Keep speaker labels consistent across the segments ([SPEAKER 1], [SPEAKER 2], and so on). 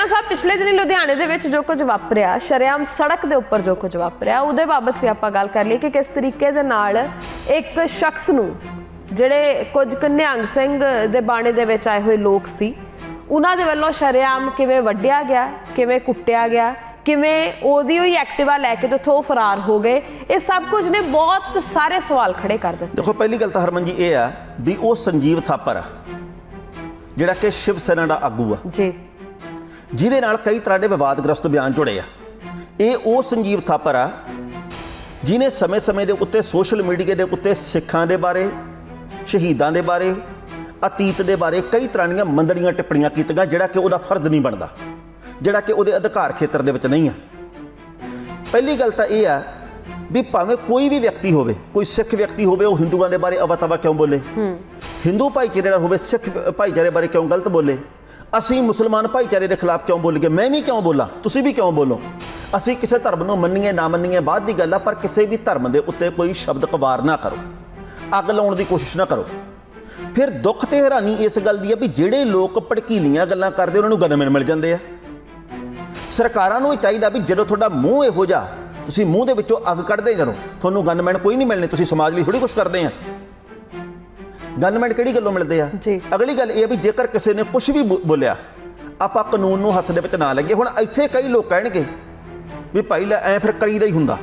[SPEAKER 1] ਟਾਣਾ ਸਾਹਿਬ ਪਿਛਲੇ ਦਿਨੀ ਲੁਧਿਆਣੇ ਦੇ ਵਿੱਚ ਜੋ ਕੁਝ ਵਾਪਰਿਆ ਸ਼ਰੇਆਮ ਸੜਕ ਦੇ ਉੱਪਰ ਜੋ ਕੁਝ ਵਾਪਰਿਆ ਉਹਦੇ ਬਾਬਤ ਵੀ ਆਪਾਂ ਗੱਲ ਕਰ ਲਈ ਕਿ ਕਿਸ ਤਰੀਕੇ ਦੇ ਨਾਲ ਇੱਕ ਸ਼ਖਸ ਨੂੰ ਜਿਹੜੇ ਕੁਝ ਕੁ ਨਿਹੰਗ ਸਿੰਘ ਦੇ ਬਾਣੇ ਦੇ ਵਿੱਚ ਆਏ ਹੋਏ ਲੋਕ ਸੀ ਉਹਨਾਂ ਦੇ ਵੱਲੋਂ ਸ਼ਰੇਆਮ ਕਿਵੇਂ ਵੱਢਿਆ ਗਿਆ ਕਿਵੇਂ ਕੁੱਟਿਆ ਗਿਆ ਕਿਵੇਂ ਉਹਦੀ ਹੋਈ ਐਕਟਿਵਾ ਲੈ ਕੇ ਤੇ ਫਰਾਰ ਹੋ ਗਏ ਇਹ ਸਭ ਕੁਝ ਨੇ ਬਹੁਤ ਸਾਰੇ ਸਵਾਲ ਖੜੇ ਕਰ ਦਿੱਤੇ।
[SPEAKER 2] ਦੇਖੋ ਪਹਿਲੀ ਗੱਲ ਤਾਂ ਹਰਮਨ ਜੀ ਇਹ ਆ ਵੀ ਉਹ ਸੰਜੀਵ ਥਾਪਰ ਆ ਜਿਹੜਾ ਕਿ ਸ਼ਿਵ ਸੈਨਾ ਦਾ ਆਗੂ ਆ।
[SPEAKER 1] ਜੀ।
[SPEAKER 2] ਜਿਹਦੇ ਨਾਲ ਕਈ ਤਰ੍ਹਾਂ ਦੇ ਵਿਵਾਦਗ੍ਰਸਤ ਬਿਆਨ ਜੁੜੇ ਆ। ਇਹ ਉਹ ਸੰਜੀਵ ਥਾਪਰ ਆ ਜਿਨੇ ਸਮੇਂ-ਸਮੇਂ ਦੇ ਉੱਤੇ ਸੋਸ਼ਲ ਮੀਡੀਆ ਦੇ ਉੱਤੇ ਸਿੱਖਾਂ ਦੇ ਬਾਰੇ ਸ਼ਹੀਦਾਂ ਦੇ ਬਾਰੇ ਅਤੀਤ ਦੇ ਬਾਰੇ ਕਈ ਤਰ੍ਹਾਂ ਦੀਆਂ ਮੰਦੜੀਆਂ ਟਿੱਪਣੀਆਂ ਕੀਤੀਆਂ ਜਿਹੜਾ ਕਿ ਉਹਦਾ ਫਰਜ਼ ਨਹੀਂ ਬਣਦਾ ਜਿਹੜਾ ਕਿ ਉਹਦੇ ਅਧਿਕਾਰ ਖੇਤਰ ਦੇ ਵਿੱਚ ਨਹੀਂ ਆ। ਪਹਿਲੀ ਗੱਲ ਤਾਂ ਇਹ ਆ ਵੀ ਭਾਵੇਂ ਕੋਈ ਵੀ ਵਿਅਕਤੀ ਹੋਵੇ ਕੋਈ ਸਿੱਖ ਵਿਅਕਤੀ ਹੋਵੇ ਉਹ ਹਿੰਦੂਆਂ ਦੇ ਬਾਰੇ ਅਵਾ-ਤਵਾ ਕਿਉਂ ਬੋਲੇ? ਹਿੰਦੂ ਭਾਈਚਾਰੇ ਦਾ ਹੋਵੇ ਸਿੱਖ ਭਾਈਚਾਰੇ ਬਾਰੇ ਕਿਉਂ ਗਲਤ ਬੋਲੇ? ਅਸੀਂ ਮੁਸਲਮਾਨ ਭਾਈਚਾਰੇ ਦੇ ਖਿਲਾਫ ਕਿਉਂ ਬੋਲੀਏ? ਮੈਂ ਵੀ ਕਿਉਂ ਬੋਲਾਂ? ਤੁਸੀਂ ਵੀ ਕਿਉਂ ਬੋਲੋ? ਅਸੀਂ ਕਿਸੇ ਧਰਮ ਨੂੰ ਮੰਨੀਏ, ਨਾ ਮੰਨੀਏ ਬਾਅਦ ਦੀ ਗੱਲ ਆ, ਪਰ ਕਿਸੇ ਵੀ ਧਰਮ ਦੇ ਉੱਤੇ ਕੋਈ ਸ਼ਬਦ ਕਵਾਰ ਨਾ ਕਰੋ। ਅੱਗ ਲਾਉਣ ਦੀ ਕੋਸ਼ਿਸ਼ ਨਾ ਕਰੋ। ਫਿਰ ਦੁੱਖ ਤੇ ਹੈਰਾਨੀ ਇਸ ਗੱਲ ਦੀ ਆ ਵੀ ਜਿਹੜੇ ਲੋਕ ਭੜਕੀਲੀਆਂ ਗੱਲਾਂ ਕਰਦੇ, ਉਹਨਾਂ ਨੂੰ ਗਨਮੈਨ ਮਿਲ ਜਾਂਦੇ ਆ। ਸਰਕਾਰਾਂ ਨੂੰ ਇਹ ਚਾਹੀਦਾ ਵੀ ਜਦੋਂ ਤੁਹਾਡਾ ਮੂੰਹ ਇਹੋ ਜਿਹਾ, ਤੁਸੀਂ ਮੂੰਹ ਦੇ ਵਿੱਚੋਂ ਅੱਗ ਕੱਢਦੇ ਜਦੋਂ ਤੁਹਾਨੂੰ ਗਨਮੈਨ ਕੋਈ ਨਹੀਂ ਮਿਲਣੇ, ਤੁਸੀਂ ਸਮਾਜ ਲਈ ਥੋੜੀ ਕੁਝ ਕਰਦੇ ਆ। ਗਨਮੈਨ ਕਿਹੜੀ ਗੱਲੋਂ ਮਿਲਦੇ ਆ?
[SPEAKER 1] ਜੀ।
[SPEAKER 2] ਅਗਲੀ ਗੱਲ ਇਹ ਆ ਵੀ ਜੇਕਰ ਕਿਸੇ ਨੇ ਕੁਝ ਵੀ ਬੋ- ਬੋਲਿਆ ਆਪਾਂ ਕਾਨੂੰਨ ਨੂੰ ਹੱਥ ਦੇ ਵਿੱਚ ਨਾ ਲੱਗੇ। ਹੁਣ ਇੱਥੇ ਕਈ ਲੋਕ ਕਹਿਣਗੇ ਵੀ ਭਾਈ ਲੈ ਐ ਫਿਰ ਕਰੀਦਾ ਹੀ ਹੁੰਦਾ।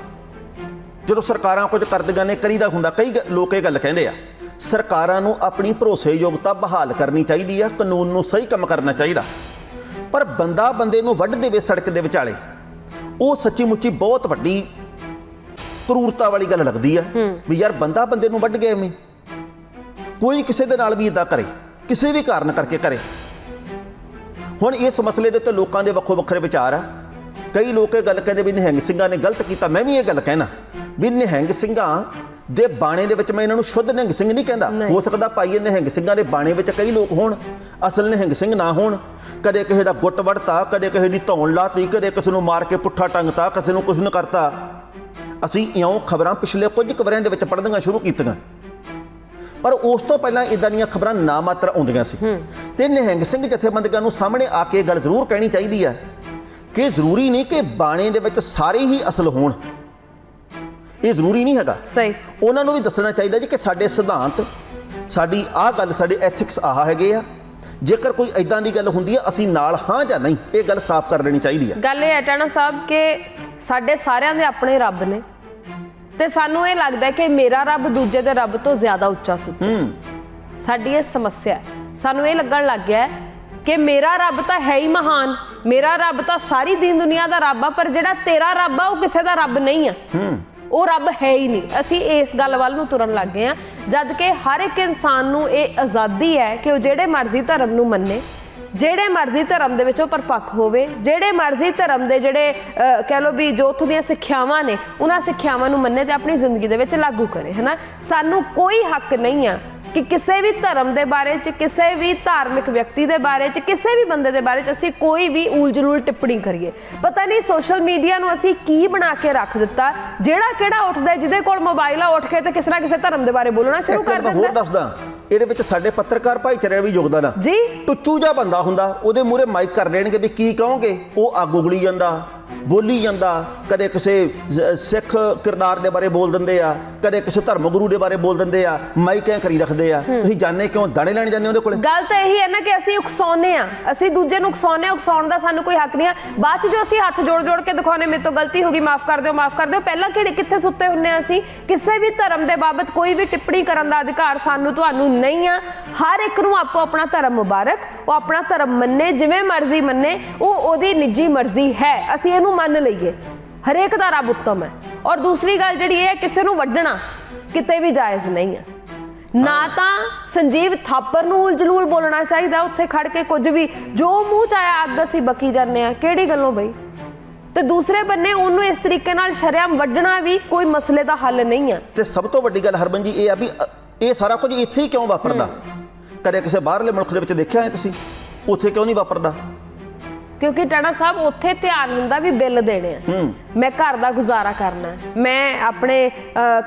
[SPEAKER 2] ਜਦੋਂ ਸਰਕਾਰਾਂ ਕੁਝ ਕਰਦੀਆਂ ਨੇ ਕਰੀਦਾ ਹੁੰਦਾ। ਕਈ ਗ- ਲੋਕ ਇਹ ਗੱਲ ਕਹਿੰਦੇ ਆ ਸਰਕਾਰਾਂ ਨੂੰ ਆਪਣੀ ਭਰੋਸੇਯੋਗਤਾ ਬਹਾਲ ਕਰਨੀ ਚਾਹੀਦੀ ਆ ਕਾਨੂੰਨ ਨੂੰ ਸਹੀ ਕੰਮ ਕਰਨਾ ਚਾਹੀਦਾ। ਪਰ ਬੰਦਾ ਬੰਦੇ ਨੂੰ ਵੱਢ ਦੇਵੇ ਸੜਕ ਦੇ ਵਿਚਾਲੇ ਉਹ ਸੱਚੀ ਮੁੱਚੀ ਬਹੁਤ ਵੱਡੀ ਕਰੂਰਤਾ ਵਾਲੀ ਗੱਲ ਲੱਗਦੀ ਆ ਵੀ ਯਾਰ ਬੰਦਾ ਬੰਦੇ ਨੂੰ ਵੱਢ ਗਿਆ ਐਵੇਂ। ਕੋਈ ਕਿਸੇ ਦੇ ਨਾਲ ਵੀ ਇਦਾਂ ਕਰੇ ਕਿਸੇ ਵੀ ਕਾਰਨ ਕਰਕੇ ਕਰੇ। ਹੁਣ ਇਸ ਮਸਲੇ ਦੇ ਉੱਤੇ ਲੋਕਾਂ ਦੇ ਵੱਖੋ ਵੱਖਰੇ ਵਿਚਾਰ ਆ। ਕਈ ਲੋਕ ਇਹ ਗੱਲ ਕਹਿੰਦੇ ਵੀ ਨਿਹੰਗ ਸਿੰਘਾਂ ਨੇ ਗਲਤ ਕੀਤਾ ਮੈਂ ਵੀ ਇਹ ਗੱਲ ਕਹਿਣਾ ਵੀ ਨਿਹੰਗ ਸਿੰਘਾਂ ਦੇ ਬਾਣੇ ਦੇ ਵਿੱਚ ਮੈਂ ਇਹਨਾਂ ਨੂੰ ਸ਼ੁੱਧ ਨਿਹੰਗ ਸਿੰਘ ਨਹੀਂ ਕਹਿੰਦਾ। ਹੋ ਸਕਦਾ ਭਾਈ ਇਹ ਨਿਹੰਗ ਸਿੰਘਾਂ ਦੇ ਬਾਣੇ ਵਿੱਚ ਕਈ ਲੋਕ ਹੋਣ ਅਸਲ ਨਿਹੰਗ ਸਿੰਘ ਨਾ ਹੋਣ। ਕਦੇ ਕਿਸੇ ਦਾ ਗੁੱਟ ਵੜਤਾ ਕਦੇ ਕਿਸੇ ਦੀ ਧੌਣ ਲਾਤੀ ਕਦੇ ਕਿਸੇ ਨੂੰ ਮਾਰ ਕੇ ਪੁੱਠਾ ਟੰਗਤਾ ਕਿਸੇ ਨੂੰ ਕੁਝ ਨਾ ਕਰਤਾ। ਅਸੀਂ ਇਉਂ ਖਬਰਾਂ ਪਿਛਲੇ ਕੁਝ ਕਵਰਿਆਂ ਦੇ ਵਿੱਚ ਪੜ੍ਹਨੀਆਂ ਸ਼ੁਰੂ ਕੀਤੀਆਂ। ਪਰ ਉਸ ਤੋਂ ਪਹਿਲਾਂ ਇਦਾਂ ਦੀਆਂ ਖਬਰਾਂ ਨਾ ਮਾਤਰ ਆਉਂਦੀਆਂ ਸੀ। ਤੇ ਨਿਹੰਗ ਸਿੰਘ ਜਥੇਬੰਦੀਆਂ ਨੂੰ ਸਾਹਮਣੇ ਆ ਕੇ ਗੱਲ ਜ਼ਰੂਰ ਕਹਿਣੀ ਚਾਹੀਦੀ ਹੈ ਕਿ ਜ਼ਰੂਰੀ ਨਹੀਂ ਕਿ ਬਾਣੇ ਦੇ ਵਿੱਚ ਸਾਰੇ ਹੀ ਅਸਲ ਹੋਣ। ਇਹ ਜ਼ਰੂਰੀ ਨਹੀਂ ਹੈਗਾ।
[SPEAKER 1] ਸਹੀ।
[SPEAKER 2] ਉਹਨਾਂ ਨੂੰ ਵੀ ਦੱਸਣਾ ਚਾਹੀਦਾ ਜੀ ਕਿ ਸਾਡੇ ਸਿਧਾਂਤ ਸਾਡੀ ਆਹ ਗੱਲ ਸਾਡੇ ਐਥਿਕਸ ਆਹ ਹੈਗੇ ਆ। ਜੇਕਰ ਕੋਈ ਐਦਾਂ ਦੀ ਗੱਲ ਹੁੰਦੀ ਹੈ ਅਸੀਂ ਨਾਲ ਹਾਂ ਜਾਂ ਨਹੀਂ ਇਹ ਗੱਲ ਸਾਫ਼ ਕਰ ਲੈਣੀ ਚਾਹੀਦੀ ਹੈ।
[SPEAKER 1] ਗੱਲ ਇਹ ਹੈ ਟਾਣਾ ਸਾਹਿਬ ਕਿ ਸਾਡੇ ਸਾਰਿਆਂ ਦੇ ਆਪਣੇ ਰੱਬ ਨੇ। ਤੇ ਸਾਨੂੰ ਇਹ ਲੱਗਦਾ ਕਿ ਮੇਰਾ ਰੱਬ ਦੂਜੇ ਦੇ ਰੱਬ ਤੋਂ ਜ਼ਿਆਦਾ ਉੱਚਾ ਸੁੱਚਾ
[SPEAKER 2] ਹੂੰ।
[SPEAKER 1] ਸਾਡੀ ਇਹ ਸਮੱਸਿਆ ਹੈ। ਸਾਨੂੰ ਇਹ ਲੱਗਣ ਲੱਗ ਗਿਆ ਕਿ ਮੇਰਾ ਰੱਬ ਤਾਂ ਹੈ ਹੀ ਮਹਾਨ। ਮੇਰਾ ਰੱਬ ਤਾਂ ਸਾਰੀ ਦੀਨ ਦੁਨੀਆ ਦਾ ਰੱਬ ਆ ਪਰ ਜਿਹੜਾ ਤੇਰਾ ਰੱਬ ਆ ਉਹ ਕਿਸੇ ਦਾ ਰੱਬ ਨਹੀਂ ਆ। ਉਹ ਰੱਬ ਹੈ ਹੀ ਨਹੀਂ। ਅਸੀਂ ਇਸ ਗੱਲ ਵੱਲ ਨੂੰ ਤੁਰਨ ਲੱਗ ਗਏ ਆ ਜਦ ਕਿ ਹਰ ਇੱਕ ਇਨਸਾਨ ਨੂੰ ਇਹ ਆਜ਼ਾਦੀ ਹੈ ਕਿ ਉਹ ਜਿਹੜੇ ਮਰਜ਼ੀ ਧਰਮ ਨੂੰ ਮੰਨੇ। ਜਿਹੜੇ ਮਰਜ਼ੀ ਧਰਮ ਦੇ ਵਿੱਚ ਉਹ ਪਰਪੱਕ ਹੋਵੇ ਜਿਹੜੇ ਮਰਜ਼ੀ ਧਰਮ ਦੇ ਜਿਹੜੇ ਕਹਿ ਲੋ ਵੀ ਜੋ ਉੱਥੋਂ ਦੀਆਂ ਸਿੱਖਿਆਵਾਂ ਨੇ ਉਹਨਾਂ ਸਿੱਖਿਆਵਾਂ ਨੂੰ ਮੰਨੇ ਤੇ ਆਪਣੀ ਜ਼ਿੰਦਗੀ ਦੇ ਵਿੱਚ ਲਾਗੂ ਕਰੇ ਹਨਾ? ਸਾਨੂੰ ਕੋਈ ਹੱਕ ਨਹੀਂ ਆ ਕਿ ਕਿਸੇ ਵੀ ਧਰਮ ਦੇ ਬਾਰੇ ਚ ਕਿਸੇ ਵੀ ਧਾਰਮਿਕ ਵਿਅਕਤੀ ਦੇ ਬਾਰੇ ਚ ਕਿਸੇ ਵੀ ਬੰਦੇ ਦੇ ਬਾਰੇ ਚ ਅਸੀਂ ਕੋਈ ਵੀ ਉਲਝਲੂਲ ਟਿੱਪਣੀ ਕਰੀਏ। ਪਤਾ ਨਹੀਂ ਸੋਸ਼ਲ ਮੀਡੀਆ ਨੂੰ ਅਸੀਂ ਕੀ ਬਣਾ ਕੇ ਰੱਖ ਦਿੱਤਾ ਜਿਹੜਾ ਕਿਹੜਾ ਉੱਠਦਾ ਜਿਹਦੇ ਕੋਲ ਮੋਬਾਈਲ ਆ ਉੱਠ ਕੇ ਤੇ ਕਿਸੇ ਨਾ ਕਿਸੇ ਧਰਮ ਦੇ ਬਾਰੇ ਬੋਲਣਾ ਸ਼ੁਰੂ ਕਰ
[SPEAKER 2] ਮੈਂ ਹੋਰ
[SPEAKER 1] ਦਿੰਦਾ
[SPEAKER 2] ਦੱਸਦਾ। ਇਹਦੇ ਵਿੱਚ ਸਾਡੇ ਪੱਤਰਕਾਰ ਭਾਈਚਾਰੇ ਦਾ ਵੀ ਯੋਗਦਾਨ ਆ।
[SPEAKER 1] ਜੀ।
[SPEAKER 2] ਟੁੱਚੂ ਜਿਹਾ ਬੰਦਾ ਹੁੰਦਾ ਉਹਦੇ ਮੂਹਰੇ ਮਾਈਕ ਕਰ ਦੇਣਗੇ ਵੀ ਕੀ ਕਹੋਗੇ ਉਹ ਅੱਗ ਉਗਲੀ ਜਾਂਦਾ। ਬੋਲੀ ਜਾਂਦਾ। ਕਦੇ ਕਿਸੇ ਸਿੱਖ ਕਿਰਦਾਰ ਦੇ ਬਾਰੇ ਬੋਲ ਦਿੰਦੇ ਆ ਕਦੇ ਕਿਸੇ ਧਰਮ ਗੁਰੂ ਦੇ ਬਾਰੇ ਬੋਲ ਦਿੰਦੇ ਆ ਮਾਈਕ ਕਰੀ ਰੱਖਦੇ ਆ। ਤੁਸੀਂ ਜਾਣਦੇ ਕਿਉਂ? ਦਾਣੇ ਲੈਣ ਜਾਂਦੇ ਉਹਦੇ ਕੋਲੇ?
[SPEAKER 1] ਗੱਲ ਤਾਂ ਇਹੀ ਹੈ ਨਾ ਕਿ ਅਸੀਂ ਉਕਸਾਉਂਦੇ ਆ। ਅਸੀਂ ਦੂਜੇ ਨੂੰ ਉਕਸਾਉਂਦੇ ਹਾਂ ਉਕਸਾਉਣ ਦਾ ਸਾਨੂੰ ਕੋਈ ਹੱਕ ਨਹੀਂ ਆ। ਬਾਅਦ ਚ ਜੋ ਅਸੀਂ ਹੱਥ ਜੋੜ ਜੋੜ ਕੇ ਦਿਖਾਉਨੇ ਮੇਰੇ ਤੋਂ ਗਲਤੀ ਹੋ ਗਈ ਮਾਫ ਕਰ ਦਿਓ ਮਾਫ ਕਰ ਦਿਓ। ਪਹਿਲਾਂ ਕਿਹੜੇ ਕਿੱਥੇ ਸੁੱਤੇ ਹੁੰਨੇ ਆ ਅਸੀਂ? ਕਿਸੇ ਵੀ ਧਰਮ ਦੇ ਬਾਬਤ ਕੋਈ ਵੀ ਟਿੱਪਣੀ ਕਰਨ ਦਾ ਅਧਿਕਾਰ ਸਾਨੂੰ ਤੁਹਾਨੂੰ ਨਹੀਂ ਆ। ਹਰ ਇੱਕ ਨੂੰ ਆਪੋ ਆਪਣਾ ਧਰਮ ਮੁਬਾਰਕ ਉਹ ਆਪਣਾ ਧਰਮ ਮੰਨੇ ਜਿਵੇਂ ਮਰਜ਼ੀ ਮੰਨੇ ਉਹ ਉਹਦੀ ਨਿੱਜੀ ਮਰਜ਼ੀ ਹੈ। ਅਸੀਂ ਇਹਨੂੰ ਮੰਨ ਲਈਏ। ਹਰੇਕ ਦਾ ਰੱਬ ਉੱਤਮ ਹੈ। ਔਰ ਦੂਸਰੀ ਗੱਲ ਜਿਹੜੀ ਇਹ ਹੈ ਕਿਸੇ ਨੂੰ ਵੱਢਣਾ ਕਿਤੇ ਵੀ ਜਾਇਜ਼ ਨਹੀਂ ਹੈ। ਨਾ ਤਾਂ ਸੰਜੀਵ ਥਾਪਰ ਨੂੰ ਉਲਝਲੂਲ ਬੋਲਣਾ ਚਾਹੀਦਾ ਉੱਥੇ ਖੜ ਕੇ ਕੁਝ ਵੀ। ਜੋ ਮੂੰਹ ਚ ਆਇਆ ਅੱਗ ਅਸੀਂ ਬਕੀ ਜਾਂਦੇ ਆ ਕਿਹੜੀ ਗੱਲੋਂ ਬਈ? ਤੇ ਦੂਸਰੇ ਬੰਨੇ ਉਹਨੂੰ ਇਸ ਤਰੀਕੇ ਨਾਲ ਸ਼ਰੇਆਮ ਵੱਢਣਾ ਵੀ ਕੋਈ ਮਸਲੇ ਦਾ ਹੱਲ ਨਹੀਂ ਆ
[SPEAKER 2] ਤੇ ਸਭ ਤੋਂ ਵੱਡੀ ਗੱਲ ਹਰਮਨ ਜੀ ਇਹ ਆ ਵੀ ਇਹ ਸਾਰਾ ਕੁਝ ਇੱਥੇ ਹੀ ਕਿਉਂ ਵਾਪਰਦਾ? ਕਦੇ ਕਿਸੇ ਬਾਹਰਲੇ ਮੁਲਕ ਦੇ ਵਿੱਚ ਦੇਖਿਆ ਹੈ ਤੁਸੀਂ? ਉੱਥੇ ਕਿਉਂ ਨਹੀਂ ਵਾਪਰਦਾ?
[SPEAKER 1] ਕਿਉਂਕਿ ਟਣਾ ਸਾਹਿਬ ਉੱਥੇ ਧਿਆਨ ਹੁੰਦਾ ਵੀ ਬਿੱਲ ਦੇਣੇ ਆ। ਮੈਂ ਘਰ ਦਾ ਗੁਜ਼ਾਰਾ ਕਰਨਾ। ਮੈਂ ਆਪਣੇ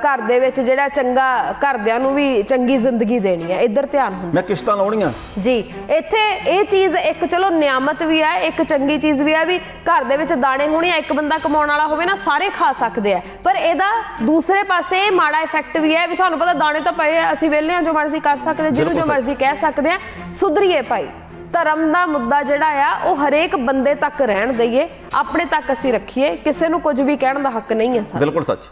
[SPEAKER 1] ਘਰ ਦੇ ਵਿੱਚ ਜਿਹੜਾ ਚੰਗਾ ਘਰਦਿਆਂ ਨੂੰ ਵੀ ਚੰਗੀ ਜ਼ਿੰਦਗੀ ਦੇਣੀ ਹੈ। ਇੱਧਰ ਧਿਆਨ ਹੁੰਦਾ
[SPEAKER 2] ਮੈਂ ਕਿਸ਼ਤਾਂ ਲਾਉਣੀਆਂ।
[SPEAKER 1] ਜੀ ਇੱਥੇ ਇਹ ਚੀਜ਼ ਇੱਕ ਚਲੋ ਨਿਆਮਤ ਵੀ ਹੈ ਇੱਕ ਚੰਗੀ ਚੀਜ਼ ਵੀ ਹੈ ਵੀ ਘਰ ਦੇ ਵਿੱਚ ਦਾਣੇ ਹੋਣੇ ਆ ਇੱਕ ਬੰਦਾ ਕਮਾਉਣ ਵਾਲਾ ਹੋਵੇ ਨਾ ਸਾਰੇ ਖਾ ਸਕਦੇ ਆ। ਪਰ ਇਹਦਾ ਦੂਸਰੇ ਪਾਸੇ ਇਹ ਮਾੜਾ ਇਫੈਕਟ ਵੀ ਹੈ ਵੀ ਸਾਨੂੰ ਪਤਾ ਦਾਣੇ ਤਾਂ ਪਏ ਆ ਅਸੀਂ ਵਿਹਲੇ ਆ ਜੋ ਮਰਜ਼ੀ ਕਰ ਸਕਦੇ ਜਿਹਨੂੰ ਜੋ। ਮਰਜ਼ੀ ਕਹਿ ਸਕਦੇ ਆ। ਸੁਧਰੀਏ ਭਾਈ। ਧਰਮ ਦਾ ਮੁੱਦਾ ਜਿਹੜਾ ਆ, ਉਹ ਹਰੇਕ ਬੰਦੇ ਤੱਕ ਰਹਿਣ ਦਈਏ, ਆਪਣੇ ਤੱਕ ਅਸੀਂ ਰੱਖੀਏ, ਕਿਸੇ ਨੂੰ ਕੁਝ ਵੀ ਕਹਿਣ ਦਾ ਹੱਕ ਨਹੀਂ ਹੈ, ਸਰ।
[SPEAKER 2] ਬਿਲਕੁਲ ਸੱਚ।